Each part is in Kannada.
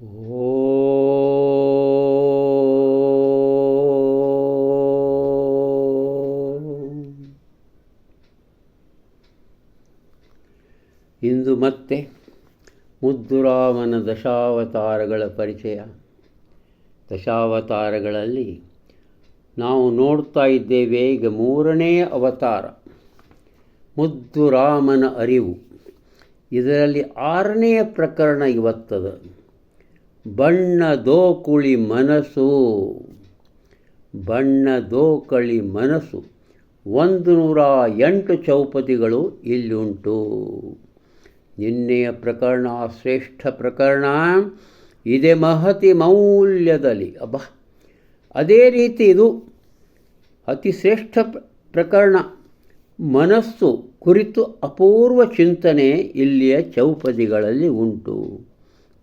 ಇಂದು ಮತ್ತೆ ಮುದ್ದುರಾಮನ ದಶಾವತಾರಗಳ ಪರಿಚಯ. ದಶಾವತಾರಗಳಲ್ಲಿ ನಾವು ನೋಡ್ತಾ ಇದ್ದೇವೆ ಈಗ ಮೂರನೇ ಅವತಾರ. ಮುದ್ದುರಾಮನ ಅರಿವು. ಇದರಲ್ಲಿ ಆರನೆಯ ಪ್ರಕರಣ ಇವತ್ತದ. ಬಣ್ಣ ದೋಕುಳಿ ಮನಸ್ಸು. ಬಣ್ಣ ದೋಕಳಿ ಮನಸ್ಸು. ಒಂದು ನೂರ ಎಂಟು ಚೌಪದಿಗಳು ಇಲ್ಲುಂಟು ನಿನ್ನೆಯ ಪ್ರಕರಣ ಶ್ರೇಷ್ಠ ಪ್ರಕರಣ. ಇದೆ ಮಹತಿ ಮೌಲ್ಯದಲ್ಲಿ. ಅಬ್ಬ! ಅದೇ ರೀತಿ ಇದು ಅತಿ ಶ್ರೇಷ್ಠ ಪ್ರಕರಣ. ಮನಸ್ಸು ಕುರಿತು ಅಪೂರ್ವ ಚಿಂತನೆ ಇಲ್ಲಿಯ ಚೌಪದಿಗಳಲ್ಲಿ ಉಂಟು.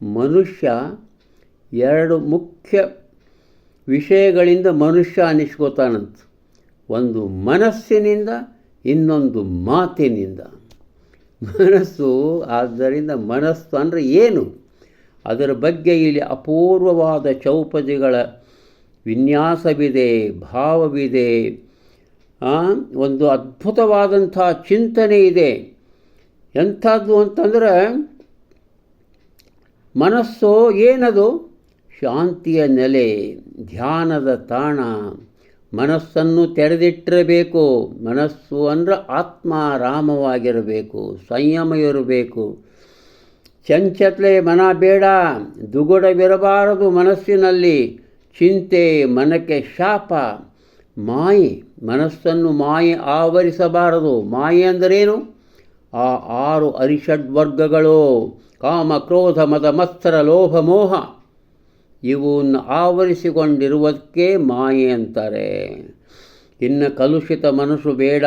ಮನುಷ್ಯ ಎರಡು ಮುಖ್ಯ ವಿಷಯಗಳಿಂದ ಮನುಷ್ಯ ಅನಿಸ್ಕೋತಾನಂತ. ಒಂದು ಮನಸ್ಸಿನಿಂದ, ಇನ್ನೊಂದು ಮಾತಿನಿಂದ. ಮನಸ್ಸು ಆದ್ದರಿಂದ ಮನಸ್ಸು ಅಂದರೆ ಏನು? ಅದರ ಬಗ್ಗೆ ಇಲ್ಲಿ ಅಪೂರ್ವವಾದ ಚೌಪದಿಗಳ ವಿನ್ಯಾಸವಿದೆ, ಭಾವವಿದೆ. ಒಂದು ಅದ್ಭುತವಾದಂಥ ಚಿಂತನೆ ಇದೆ. ಎಂಥದ್ದು ಅಂತಂದರೆ ಮನಸ್ಸು ಏನದು? ಶಾಂತಿಯ ನೆಲೆ, ಧ್ಯಾನದ ತಾಣ, ಮನಸ್ಸನ್ನು ತೆರೆದಿಟ್ಟಿರಬೇಕು. ಮನಸ್ಸು ಅಂದರೆ ಆತ್ಮಾರಾಮವಾಗಿರಬೇಕು ಸಂಯಮ ಇರಬೇಕು ಚಂಚತ್ಲೆ ಮನ ಬೇಡ, ದುಗುಡವಿರಬಾರದು ಮನಸ್ಸಿನಲ್ಲಿ. ಚಿಂತೆ ಮನಕ್ಕೆ ಶಾಪ. ಮಾಯೆ, ಮನಸ್ಸನ್ನು ಮಾಯೆ ಆವರಿಸಬಾರದು. ಮಾಯೆ ಅಂದರೇನು? ಆ ಆರು ಅರಿಷಡ್ವರ್ಗಗಳು ಕಾಮ, ಕ್ರೋಧ, ಮದ, ಮತ್ಸರ, ಲೋಭ, ಮೋಹ. ಇವನ್ನು ಆವರಿಸಿಕೊಂಡಿರುವುದಕ್ಕೆ ಮಾಯೆ ಅಂತಾರೆ. ಇನ್ನು ಕಲುಷಿತ ಮನಸ್ಸು ಬೇಡ,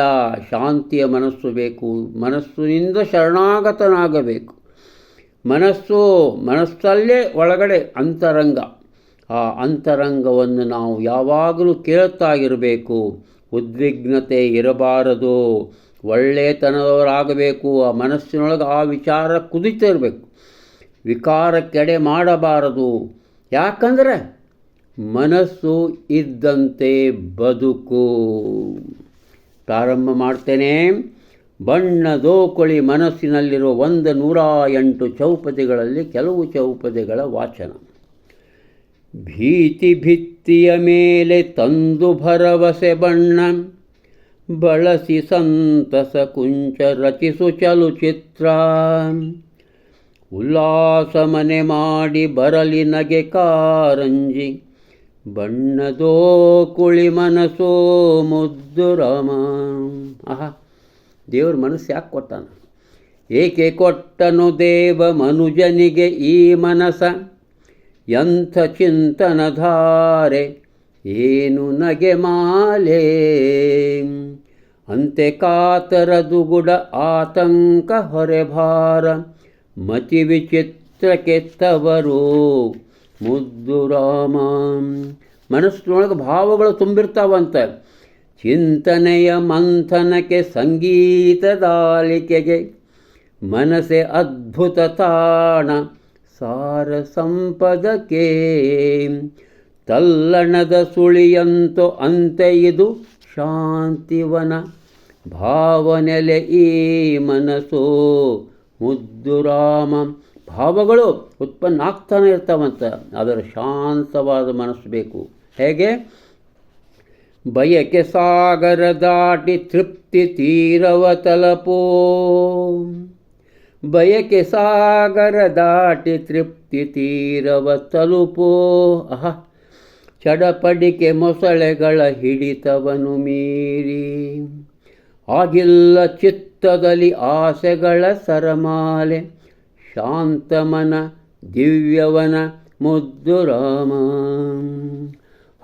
ಶಾಂತಿಯ ಮನಸ್ಸು ಬೇಕು, ಮನಸ್ಸಿನಿಂದ ಶರಣಾಗತನಾಗಬೇಕು. ಮನಸ್ಸು ಮನಸ್ಸಲ್ಲೇ ಒಳಗಡೆ ಅಂತರಂಗ. ಆ ಅಂತರಂಗವನ್ನು ನಾವು ಯಾವಾಗಲೂ ಕೇಳುತ್ತಾಗಿರಬೇಕು. ಉದ್ವಿಗ್ನತೆ ಇರಬಾರದು. ಒಳ್ಳೆಯತನದವರಾಗಬೇಕು ಆ ಮನಸ್ಸಿನೊಳಗೆ ಆ ವಿಚಾರ ಕುದಿತಿರಬೇಕು. ವಿಕಾರಕ್ಕೆಡೆ ಮಾಡಬಾರದು. ಯಾಕಂದರೆ ಮನಸ್ಸು ಇದ್ದಂತೆ ಬದುಕು. ಪ್ರಾರಂಭ ಮಾಡ್ತೇನೆ. ಬಣ್ಣದೋಕುಳಿ ಮನಸ್ಸಿನಲ್ಲಿರುವ ಒಂದು ನೂರ ಎಂಟು ಚೌಪದಿಗಳಲ್ಲಿ ಕೆಲವು ಚೌಪದಿಗಳ ವಾಚನ. ಭೀತಿ ಭಿತ್ತಿಯ ಮೇಲೆ ತಂದು ಭರವಸೆ ಬಣ್ಣ. ಬಳಸಿ ಸಂತಸ ಕುಂಚ ರಚಿಸು ಚಲುಚಿತ್ರ. ಉಲ್ಲಾಸ ಮನೆ ಮಾಡಿ ಬರಲಿ ನಗೆ ಕಾರಂಜಿ. ಬಣ್ಣದೋ ಕುಳಿ ಮನಸ್ಸೋ ಮುದ್ದು ರಾಮ. ಆಹಾ, ದೇವ್ರ ಮನಸ್ಸು ಯಾಕೆ ಕೊಟ್ಟಾನ? ಏಕೆ ಕೊಟ್ಟನು ದೇವ ಮನುಜನಿಗೆ ಈ ಮನಸ? ಎಂಥ ಚಿಂತನಧಾರೆ ಏನು ನಗೆ ಮಾಲೆ? ಅಂತೆ ಕಾತರದುಗುಡ ಆತಂಕ ಹೊರೆ ಹೊರೆಭಾರ ಮತಿ ವಿಚಿತ್ರ ಕೆತ್ತವರು ಮುದ್ದು ರಾಮ. ಮನಸ್ಸಿನೊಳಗೆ ಭಾವಗಳು ತುಂಬಿರ್ತಾವಂತ. ಚಿಂತನೆಯ ಮಂಥನಕ್ಕೆ ಸಂಗೀತದಾಲಿಕೆಗೆ ಮನಸ್ಸೆ ಅದ್ಭುತ ತಾಣ. ಸಾರ ಸಂಪದಕ್ಕೆ ತಲ್ಲಣದ ಸುಳಿಯಂತೋ ಅಂತೆ ಇದು ಶಾಂತಿವನ ಭಾವನೆಲೆ ಈ ಮನಸ್ಸು. ಮುದ್ದುರಾಮ ಭಾವಗಳು ಉತ್ಪನ್ನ ಆಗ್ತಾನೆ ಇರ್ತಾವಂತ. ಅದರ ಶಾಂತವಾದ ಮನಸ್ಸು ಬೇಕು. ಹೇಗೆ? ಬಯಕೆ ಸಾಗರ ದಾಟಿ ತೃಪ್ತಿ ತೀರವ ತಲಪೋ. ಬಯಕೆ ಸಾಗರ ದಾಟಿ ತೃಪ್ತಿ ತೀರವ ತಲುಪೋ. ಅಹ. ಚಡಪಡಿಕೆ ಮೊಸಳೆಗಳ ಹಿಡಿತವನು ಮೀರಿ. ಆಗಿಲ್ಲ ಚಿತ್ತದಲ್ಲಿ ಆಸೆಗಳ ಸರಮಾಲೆ. ಶಾಂತಮನ, ದಿವ್ಯವನ, ಮುದ್ದು ರಾಮ.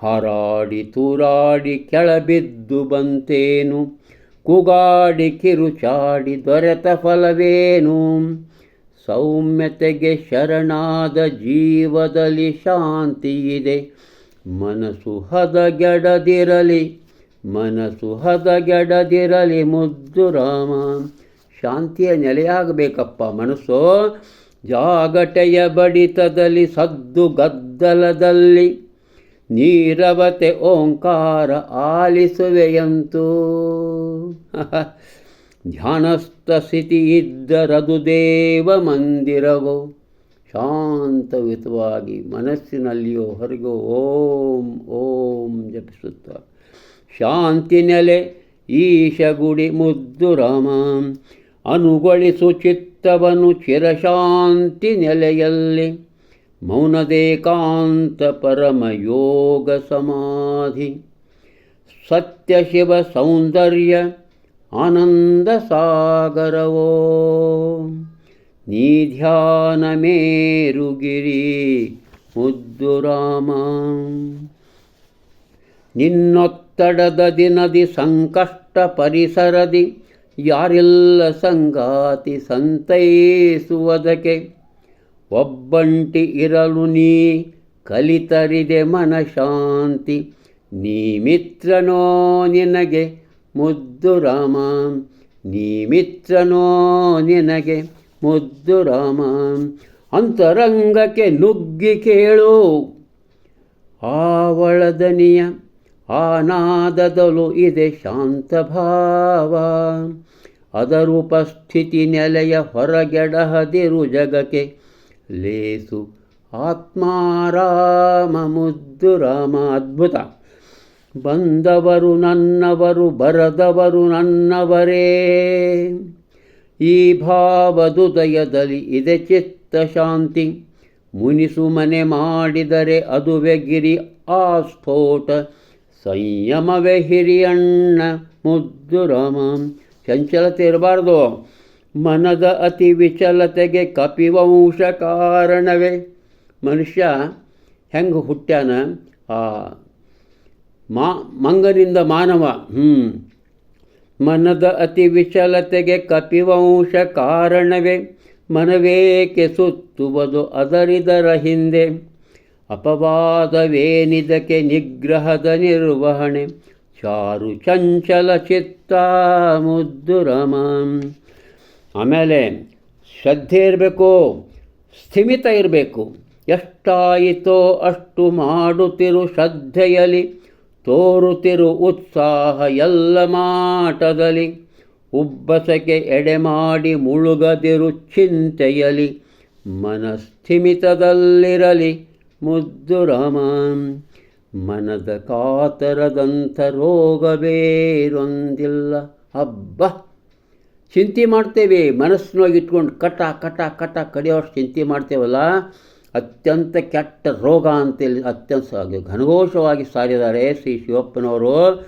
ಹಾರಾಡಿ ತೂರಾಡಿ ಕೆಳಬಿದ್ದು ಬಂತೇನು? ಕುಗಾಡಿ ಕಿರುಚಾಡಿ ದೊರೆತ ಫಲವೇನು? ಸೌಮ್ಯತೆಗೆ ಶರಣಾದ ಜೀವದಲ್ಲಿ ಶಾಂತಿ ಇದೆ. ಮನಸ್ಸು ಹದಗೆಡದಿರಲಿ. ಮನಸ್ಸು ಹದಗೆಡದಿರಲಿ ಮುದ್ದು ರಾಮ. ಶಾಂತಿಯ ನೆಲೆಯಾಗಬೇಕಪ್ಪ ಮನಸ್ಸು. ಜಾಗಟೆಯ ಬಡಿತದಲ್ಲಿ ಸದ್ದು ಗದ್ದಲದಲ್ಲಿ ನೀರವತೆ ಓಂಕಾರ ಆಲಿಸುವೆಯಂತೂ. ಧ್ಯಾನಸ್ಥ ಸ್ಥಿತಿ ಇದ್ದರದು ದೇವ ಮಂದಿರವು. ಶಾಂತಯುತವಾಗಿ ಮನಸ್ಸಿನಲ್ಲಿಯೋ ಹೊರಗೋ ಓಂ ಓಂ ಜಪಿಸುತ್ತ ಶಾಂತಿ ನೆಲೆ ಈಶ ಗುಡಿ ಮುದ್ದು ರಾಮ. ಅನುಗೊಳಿಸು ಚಿತ್ತವನು ಚಿರಶಾಂತಿ ನೆಲೆಯಲ್ಲಿ. ಮೌನದೇಕಾಂತ ಪರಮಯೋಗ ಸಮಾಧಿ. ಸತ್ಯ ಶಿವ ಸೌಂದರ್ಯ ಆನಂದ ಸಾಗರವೋ. ನೀ ಧ್ಯಾನ ಮೇರುಗಿರಿ ಮುದ್ದು ರಾಮ. ನಿನ್ನೊತ್ತಡದ ದಿನದಿ ಸಂಕಷ್ಟ ಪರಿಸರದಿ, ಯಾರೆಲ್ಲ ಸಂಗಾತಿ ಸಂತೈಸುವುದಕ್ಕೆ. ಒಬ್ಬಂಟಿ ಇರಲು ನೀ ಕಲಿತರಿದೆ ಮನಶಾಂತಿ, ನೀ ಮಿತ್ರನೋ ನಿನಗೆ ಮುದ್ದು ರಾಮ. ನೀ ಮಿತ್ರನೋ ನಿನಗೆ ಮುದ್ದು ರಾಮ. ಅಂತರಂಗಕ್ಕೆ ನುಗ್ಗಿ ಕೇಳು ಆವಳದನಿಯ ಆನಾದದಲು ಇದೆ ಶಾಂತ ಭಾವ ಅದರುಪಸ್ಥಿತಿ ನೆಲೆಯ ಹೊರಗೆಡಹದಿರು ಜಗಕ್ಕೆ ಲೇಸು ಆತ್ಮಾರಾಮ ಮುದ್ದು ರಾಮ ಅದ್ಭುತ. ಬಂದವರು ನನ್ನವರು ಬರದವರು ನನ್ನವರೇ. ಈ ಭಾವದುದಯದಲ್ಲಿ ಇದೆ ಚಿತ್ತ ಶಾಂತಿ. ಮುನಿಸು ಮನೆ ಮಾಡಿದರೆ ಅದುವೆ ಗಿರಿ ಆ ಸ್ಫೋಟ ಸಂಯಮವೇ ಹಿರಿಯಣ್ಣ ಮುದ್ದು ರಾಮ. ಚಂಚಲತೆ ಇರಬಾರ್ದು. ಮನದ ಅತಿ ವಿಚಲತೆಗೆ ಕಪಿವಂಶ ಕಾರಣವೇ. ಮನುಷ್ಯ ಹೆಂಗೆ ಹುಟ್ಟ್ಯಾನ? ಆ ಮಾ ಮಂಗನಿಂದ ಮಾನವ. ಹ್ಞೂ ಮನದ ಅತಿ ವಿಚಲತೆಗೆ ಕಪಿವಂಶ ಕಾರಣವೇ. ಮನವೇಕೆ ಸುತ್ತುವುದು ಅದರಿದರ ಹಿಂದೆ. ಅಪವಾದವೇನಿದಕ್ಕೆ ನಿಗ್ರಹದ ನಿರ್ವಹಣೆ? ಚಾರು ಚಂಚಲ ಚಿತ್ತ ಮುದ್ದುರಮ ಆಮೇಲೆ, ಶ್ರದ್ಧೆ ಇರಬೇಕು, ಸ್ಥಿಮಿತ ಇರಬೇಕು. ಎಷ್ಟಾಯಿತೋ ಅಷ್ಟು ಮಾಡುತ್ತಿರು ಶ್ರದ್ಧೆಯಲ್ಲಿ ತೋರುತ್ತಿರು ಉತ್ಸಾಹ ಎಲ್ಲ ಮಾಟದಲ್ಲಿ. ಉಬ್ಬಸಕ್ಕೆ ಎಡೆ ಮಾಡಿ ಮುಳುಗದಿರು ಚಿಂತೆಯಲಿ, ಮನಸ್ಥಿಮಿತದಲ್ಲಿರಲಿ. ಮುದ್ದು ರಾಮ. ಮನದ ಕಾತರದಂಥ ರೋಗ ಬೇರೊಂದಿಲ್ಲ ಹಬ್ಬ. ಚಿಂತೆ ಮಾಡ್ತೇವೆ. ಮನಸ್ಸಿನೊಳಗೆ ಇಟ್ಕೊಂಡು ಕಟ ಕಟ ಕಟ ಕಡಿಯೋಷ್ಟು ಚಿಂತೆ ಮಾಡ್ತೇವಲ್ಲ. ಅತ್ಯಂತ ಕೆಟ್ಟ ರೋಗ ಅಂತೇಳಿ ಅತ್ಯಂತ ಘನಘೋಷವಾಗಿ ಸಾರಿದ್ದಾರೆ ಶ್ರೀ ಶಿವಪ್ಪನವರು.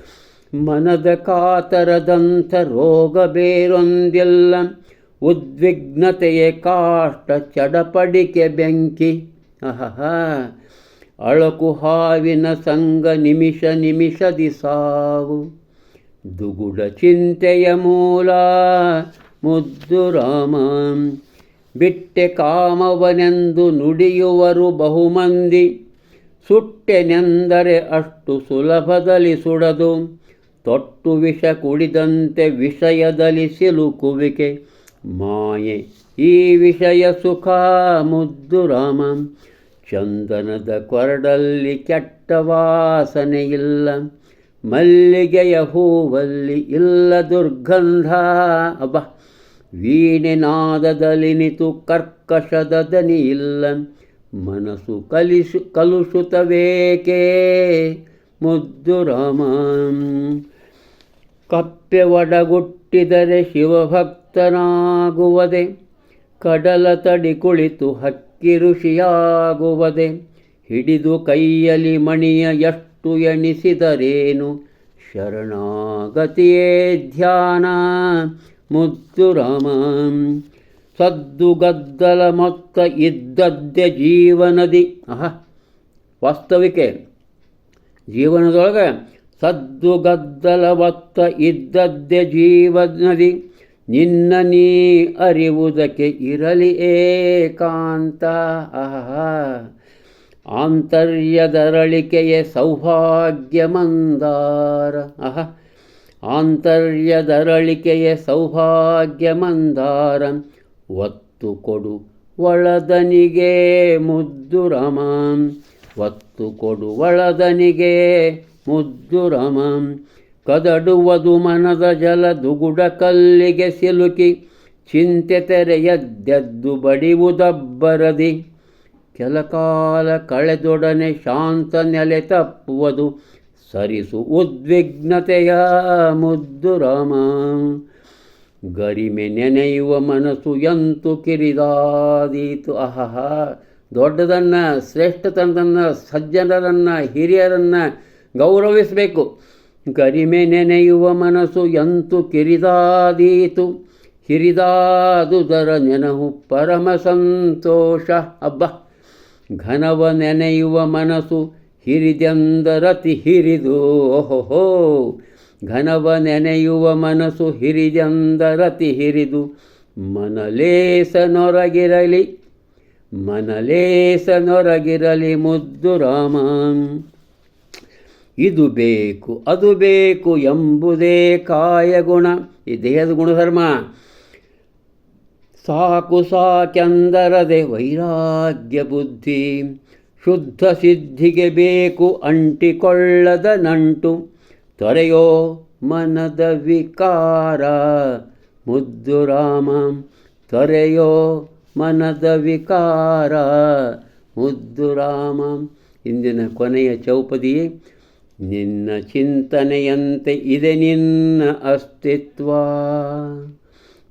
ಮನದ ಕಾತರದಂಥ ರೋಗ ಬೇರೊಂದಿಲ್ಲ ಉದ್ವಿಗ್ನತೆಯ ಕಾಷ್ಟ, ಚಡಪಡಿಕೆ ಬೆಂಕಿ. ಅಳಕು ಹಾವಿನ ಸಂಗ ನಿಮಿಷ ನಿಮಿಷದಿ ಸಾವು. ದುಗುಡ ಚಿಂತೆಯ ಮೂಲ, ಮುದ್ದು ರಾಮ. ಬಿಟ್ಟೆ ಕಾಮವನೆಂದು ನುಡಿಯುವರು ಬಹುಮಂದಿ. ಸುಟ್ಟೆನೆಂದರೆ ಅಷ್ಟು ಸುಲಭದಲ್ಲಿ ಸುಡದು. ತೊಟ್ಟು ವಿಷ ಕುಡಿದಂತೆ ವಿಷಯದಲ್ಲಿ ಸಿಲುಕುವಿಕೆ. ಮಾಯೆ ಈ ವಿಷಯ ಸುಖ, ಮುದ್ದು ರಾಮ. ಚಂದನದ ಕೊರಡಲ್ಲಿ ಕೆಟ್ಟ ವಾಸನೆ ಇಲ್ಲ ಮಲ್ಲಿಗೆಯ ಹೂವಲ್ಲಿ ಇಲ್ಲ ದುರ್ಗಂಧ. ಅಬ್ಬ ವೀಣೆ ನಾದದಲ್ಲಿ ನಿತು ಕರ್ಕಶದ ದನಿ ಇಲ್ಲ ಮನಸ್ಸು ಕಲಿಸು ಕಲುಷುತವೇಕೆ? ಮುದ್ದು ರಾಮ, ಕಪ್ಪೆ ಒಡಗುಟ್ಟಿದರೆ ಶಿವಭಕ್ತನಾಗುವುದೇ, ಕಡಲ ತಡಿ ಕುಳಿತು ಋಷಿಯಾಗುವುದೇ ಹಿಡಿದು ಕೈಯಲ್ಲಿ ಮಣಿಯ ಎಷ್ಟು ಎಣಿಸಿದರೇನು? ಶರಣಾಗತಿಯೇ ಧ್ಯಾನ, ಮುದ್ದು ರಾಮ. ಸದ್ದು ಗದ್ದಲ ಮೊತ್ತ ಇದ್ದದ್ದೇ ಜೀವನದಿ. ಅಹ, ವಾಸ್ತವಿಕೆ. ಜೀವನದೊಳಗೆ ಸದ್ದು ಗದ್ದಲ ಒತ್ತ ಇದ್ದದ್ದೇ ಜೀವನದಿ. ನಿನ್ನ ನೀ ಅರಿವುದಕ್ಕೆ ಇರಲಿ ಏಕಾಂತ. ಆಂತರ್ಯದರಳಿಕೆಯ ಸೌಭಾಗ್ಯ ಮಂದಾರ ಅಹ ಆಂತರ್ಯದರಳಿಕೆಯ ಸೌಭಾಗ್ಯ ಮಂದಾರ ಒತ್ತು ಕೊಡು ಒಳದನಿಗೆ ಮುದ್ದು ರಾಮ. ಒತ್ತು ಕೊಡು ಒಳದನಿಗೆ ಮುದ್ದು ರಾಮ. ಕದಡುವುದು ಮನದ ಜಲ ದುಗುಡ ಕಲ್ಲಿಗೆ ಸಿಲುಕಿ, ಚಿಂತೆ ತೆರೆಯದ್ದೆದ್ದು ಬಡಿಯುವುದಬ್ಬರದಿ. ಕೆಲಕಾಲ ಕಳೆದೊಡನೆ ಶಾಂತ ನೆಲೆ ತಪ್ಪುವುದು, ಸರಿಸು ಉದ್ವಿಗ್ನತೆಯ ಮುದ್ದು ರಾಮ. ಗರಿಮೆ ನೆನೆಯುವ ಮನಸ್ಸು ಎಂತು ಕಿರಿದಾದೀತು. ಅಹಹ, ದೊಡ್ಡದನ್ನು, ಶ್ರೇಷ್ಠತನದನ್ನು, ಸಜ್ಜನರನ್ನು, ಹಿರಿಯರನ್ನು ಗೌರವಿಸಬೇಕು. ಗರಿಮೆ ನೆನೆಯುವ ಮನಸ್ಸು ಎಂತು ಕಿರಿದಾದೀತು. ಹಿರಿದಾದುದರ ನೆನಹು ಪರಮ ಸಂತೋಷ. ಅಬ್ಬ! ಘನವ ನೆನೆಯುವ ಮನಸ್ಸು ಹಿರಿದೆಂದರತಿ ಹಿರಿದು. ಓಹೋ ಘನವ ನೆನೆಯುವ ಮನಸ್ಸು ಹಿರಿದೆಂದರತಿ ಹಿರಿದು. ಮನಲೇಸನೊರಗಿರಲಿ ಮನಲೇಸನೊರಗಿರಲಿ ಮುದ್ದು ರಾಮ ಇದು ಬೇಕು, ಅದು ಬೇಕು ಎಂಬುದೇ ಕಾಯಗುಣ. ಈ ದೇಹದ ಗುಣಧರ್ಮ. ಸಾಕು ಸಾಕೆಂದರದೆ ವೈರಾಗ್ಯ ಬುದ್ಧಿ. ಶುದ್ಧ ಸಿದ್ಧಿಗೆ ಬೇಕು ಅಂಟಿಕೊಳ್ಳದ ನಂಟು. ತೊರೆಯೋ ಮನದ ವಿಕಾರ. ಮುದ್ದು ರಾಮ, ತೊರೆಯೋ ಮನದ ವಿಕಾರ. ಮುದ್ದು ರಾಮ. ಇಂದಿನ ಕೊನೆಯ ಚೌಪದಿ ನಿನ್ನ ಚಿಂತನೆಯಂತೆ ಇದೆ ನಿನ್ನ ಅಸ್ತಿತ್ವ.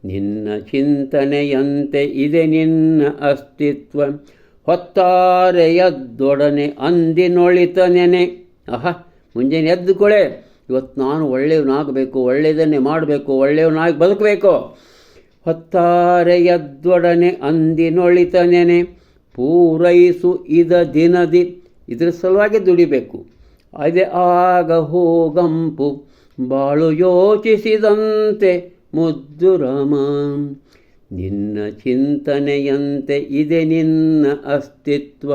ನಿನ್ನ ಚಿಂತನೆಯಂತೆ ಇದೆ ನಿನ್ನ ಅಸ್ತಿತ್ವ. ಹೊತ್ತಾರೆಯದ್ದೊಡನೆ ಅಂದಿನೊಳಿತ ನೆನೆ. ಅಹ ಮುಂಜಾನೆ ಎದ್ದು ಕೊಳೆ ಇವತ್ತು ನಾನು ಒಳ್ಳೆಯವನಾಗಬೇಕು, ಒಳ್ಳೆಯದನ್ನೇ ಮಾಡಬೇಕು, ಒಳ್ಳೆಯವನಾಗಿ ಬದುಕಬೇಕು. ಹೊತ್ತಾರೆಯದ್ದೊಡನೆ ಅಂದಿನೊಳಿತ ನೆನೆ. ಪೂರೈಸು ಇದ ದಿನದಿ. ಇದರ ಸಲುವಾಗಿ ದುಡಿಬೇಕು. ಅದೇ ಆಗ ಹೋಗಂಪು ಬಾಳು ಯೋಚಿಸಿದಂತೆ, ಮುದ್ದು ರಾಮ, ನಿನ್ನ ಚಿಂತನೆಯಂತೆ ಇದೆ ನಿನ್ನ ಅಸ್ತಿತ್ವ.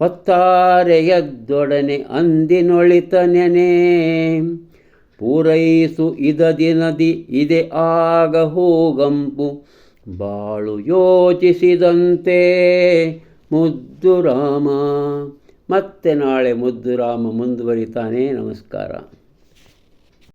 ಹೊತ್ತಾರೆಯದ್ದೊಡನೆ ಅಂದಿನೊಳಿತ ಪೂರೈಸು ಇದ ದಿನದಿ ಇದೆ ಆಗ ಹೋಗಂಪು ಬಾಳು ಯೋಚಿಸಿದಂತೆ, ಮುದ್ದು ರಾಮ ಮತ್ತೆ ನಾಳೆ ಮುದ್ದು ರಾಮ ಮುಂದುವರಿತಾನೆ. ನಮಸ್ಕಾರ.